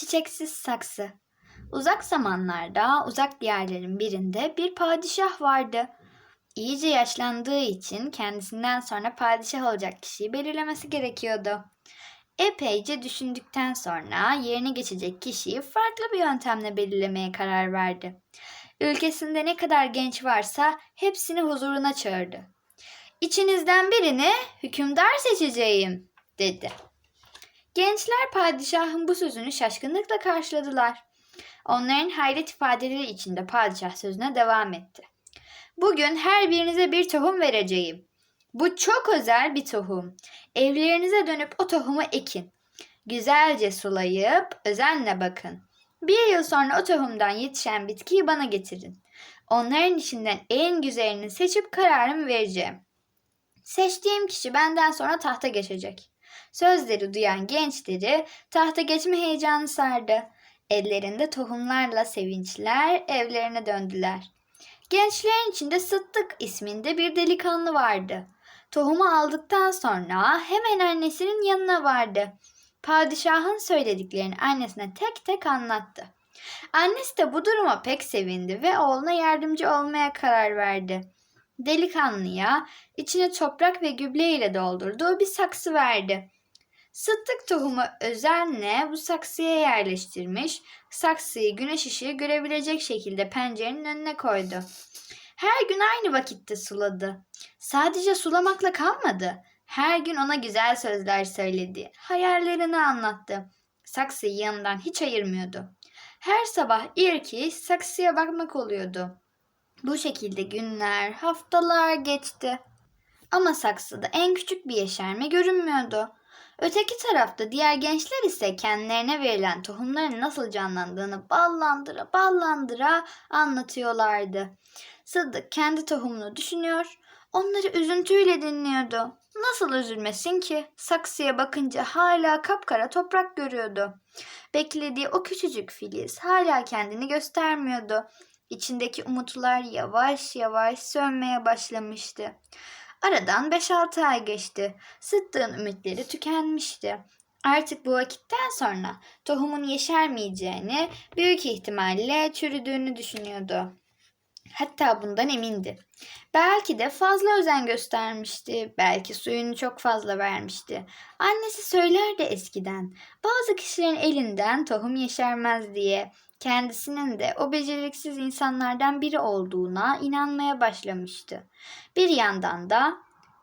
Çiçeksiz saksı. Uzak zamanlarda uzak diyarların birinde bir padişah vardı. İyice yaşlandığı için kendisinden sonra padişah olacak kişiyi belirlemesi gerekiyordu. Epeyce düşündükten sonra yerine geçecek kişiyi farklı bir yöntemle belirlemeye karar verdi. Ülkesinde ne kadar genç varsa hepsini huzuruna çağırdı. İçinizden birini hükümdar seçeceğim dedi. Gençler padişahın bu sözünü şaşkınlıkla karşıladılar. Onların hayret ifadeleri içinde padişah sözüne devam etti. Bugün her birinize bir tohum vereceğim. Bu çok özel bir tohum. Evlerinize dönüp o tohumu ekin. Güzelce sulayıp özenle bakın. Bir yıl sonra o tohumdan yetişen bitkiyi bana getirin. Onların içinden en güzelini seçip kararımı vereceğim. Seçtiğim kişi benden sonra tahta geçecek. Sözleri duyan gençleri tahta geçme heyecanı sardı. Ellerinde tohumlarla sevinçler evlerine döndüler. Gençlerin içinde Sıddık isminde bir delikanlı vardı. Tohumu aldıktan sonra hemen annesinin yanına vardı. Padişahın söylediklerini annesine tek tek anlattı. Annesi de bu duruma pek sevindi ve oğluna yardımcı olmaya karar verdi. Delikanlıya içine toprak ve gübre ile doldurduğu bir saksı verdi. Sıddık tohumu özenle bu saksıya yerleştirmiş, saksıyı güneş ışığı görebilecek şekilde pencerenin önüne koydu. Her gün aynı vakitte suladı. Sadece sulamakla kalmadı. Her gün ona güzel sözler söyledi. Hayallerini anlattı. Saksıyı yanından hiç ayırmıyordu. Her sabah ilki saksıya bakmak oluyordu. Bu şekilde günler, haftalar geçti. Ama saksıda en küçük bir yeşerme görünmüyordu. Öteki tarafta diğer gençler ise kendilerine verilen tohumların nasıl canlandığını ballandıra ballandıra anlatıyorlardı. Sıddık kendi tohumunu düşünüyor, onları üzüntüyle dinliyordu. Nasıl üzülmesin ki? Saksıya bakınca hala kapkara toprak görüyordu. Beklediği o küçücük filiz hala kendini göstermiyordu. İçindeki umutlar yavaş yavaş sönmeye başlamıştı. Aradan 5-6 ay geçti. Sıddık'ın ümitleri tükenmişti. Artık bu vakitten sonra tohumun yeşermeyeceğini, büyük ihtimalle çürüdüğünü düşünüyordu. Hatta bundan emindi. Belki de fazla özen göstermişti. Belki suyunu çok fazla vermişti. Annesi söylerdi eskiden. Bazı kişilerin elinden tohum yeşermez diye. Kendisinin de o beceriksiz insanlardan biri olduğuna inanmaya başlamıştı. Bir yandan da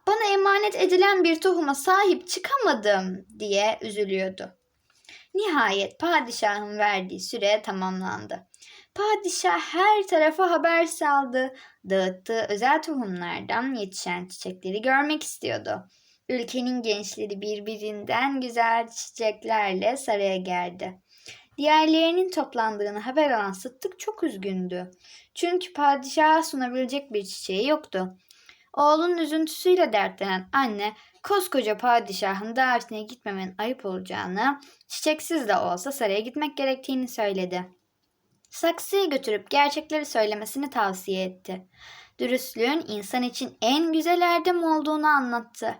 bana emanet edilen bir tohuma sahip çıkamadım diye üzülüyordu. Nihayet padişahın verdiği süre tamamlandı. Padişah her tarafa haber saldı. Dağıttığı özel tohumlardan yetişen çiçekleri görmek istiyordu. Ülkenin gençleri birbirinden güzel çiçeklerle saraya geldi. Diğerlerinin toplandığını haber alan Sıddık çok üzgündü. Çünkü padişaha sunabilecek bir çiçeği yoktu. Oğlunun üzüntüsüyle dertlenen anne koskoca padişahın davetine gitmemenin ayıp olacağını, çiçeksiz de olsa saraya gitmek gerektiğini söyledi. Saksıyı götürüp gerçekleri söylemesini tavsiye etti. Dürüstlüğün insan için en güzel erdem olduğunu anlattı.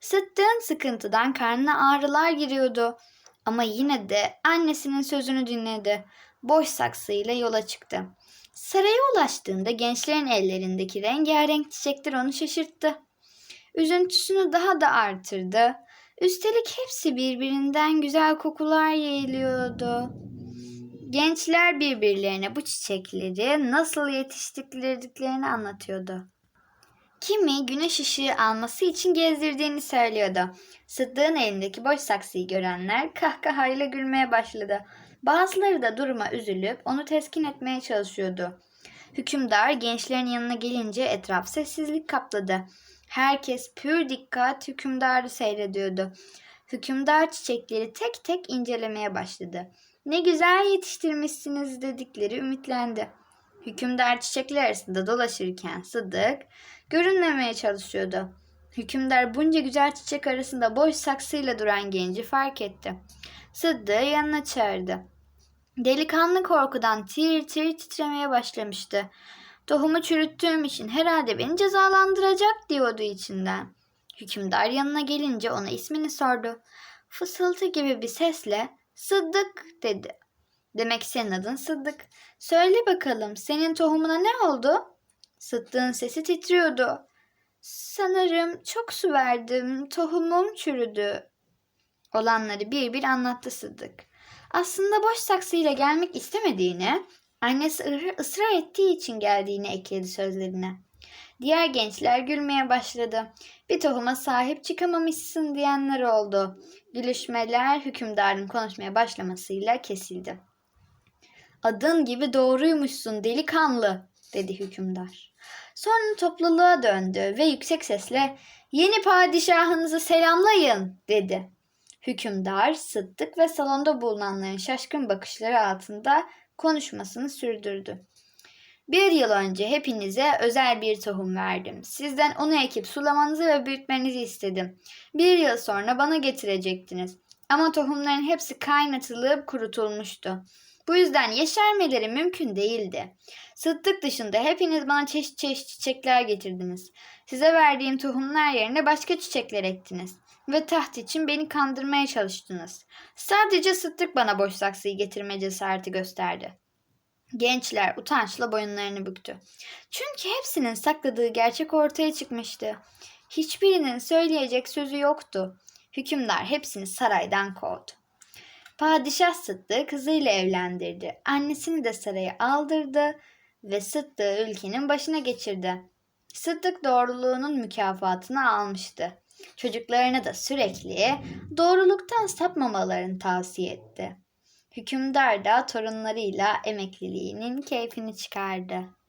Sıddık'ın sıkıntıdan karnına ağrılar giriyordu. Ama yine de annesinin sözünü dinledi. Boş saksıyla yola çıktı. Saraya ulaştığında gençlerin ellerindeki rengarenk çiçekler onu şaşırttı. Üzüntüsünü daha da artırdı. Üstelik hepsi birbirinden güzel kokular yayılıyordu. Gençler birbirlerine bu çiçekleri nasıl yetiştirdiklerini anlatıyordu. Kimi güneş ışığı alması için gezdirdiğini söylüyordu. Sıddık'ın elindeki boş saksıyı görenler kahkahayla gülmeye başladı. Bazıları da duruma üzülüp onu teskin etmeye çalışıyordu. Hükümdar gençlerin yanına gelince etraf sessizlik kapladı. Herkes pür dikkat hükümdarı seyrediyordu. Hükümdar çiçekleri tek tek incelemeye başladı. Ne güzel yetiştirmişsiniz dedikleri ümitlendi. Hükümdar çiçekler arasında dolaşırken Sıddık görünmemeye çalışıyordu. Hükümdar bunca güzel çiçek arasında boş saksıyla duran genci fark etti. Sıddık'ı yanına çağırdı. Delikanlı korkudan tir tir titremeye başlamıştı. Tohumu çürüttüğüm için herhalde beni cezalandıracak diyordu içinden. Hükümdar yanına gelince ona ismini sordu. Fısıltı gibi bir sesle Sıddık dedi. Demek senin adın Sıddık. Söyle bakalım senin tohumuna ne oldu? Sıddık'ın sesi titriyordu. Sanırım çok su verdim, tohumum çürüdü. Olanları bir bir anlattı Sıddık. Aslında boş saksıyla gelmek istemediğini, annesi ısrar ettiği için geldiğini ekledi sözlerine. Diğer gençler gülmeye başladı. Bir tohuma sahip çıkamamışsın diyenler oldu. Gülüşmeler hükümdarın konuşmaya başlamasıyla kesildi. Adın gibi doğruymuşsun delikanlı dedi hükümdar. Sonra topluluğa döndü ve yüksek sesle yeni padişahınızı selamlayın dedi. Hükümdar, Sıddık ve salonda bulunanların şaşkın bakışları altında konuşmasını sürdürdü. Bir yıl önce hepinize özel bir tohum verdim. Sizden onu ekip sulamanızı ve büyütmenizi istedim. Bir yıl sonra bana getirecektiniz. Ama tohumların hepsi kaynatılıp kurutulmuştu. Bu yüzden yeşermeleri mümkün değildi. Sıddık dışında hepiniz bana çeşit çeşit çiçekler getirdiniz. Size verdiğim tohumlar yerine başka çiçekler ektiniz. Ve taht için beni kandırmaya çalıştınız. Sadece Sıddık bana boş saksıyı getirme cesareti gösterdi. Gençler utançla boyunlarını büktü. Çünkü hepsinin sakladığı gerçek ortaya çıkmıştı. Hiçbirinin söyleyecek sözü yoktu. Hükümdar hepsini saraydan kovdu. Padişah Sıddık'ı kızıyla evlendirdi. Annesini de saraya aldırdı ve Sıddık'ı ülkenin başına geçirdi. Sıddık doğruluğunun mükafatını almıştı. Çocuklarına da sürekli doğruluktan sapmamalarını tavsiye etti. Hükümdar da torunlarıyla emekliliğinin keyfini çıkardı.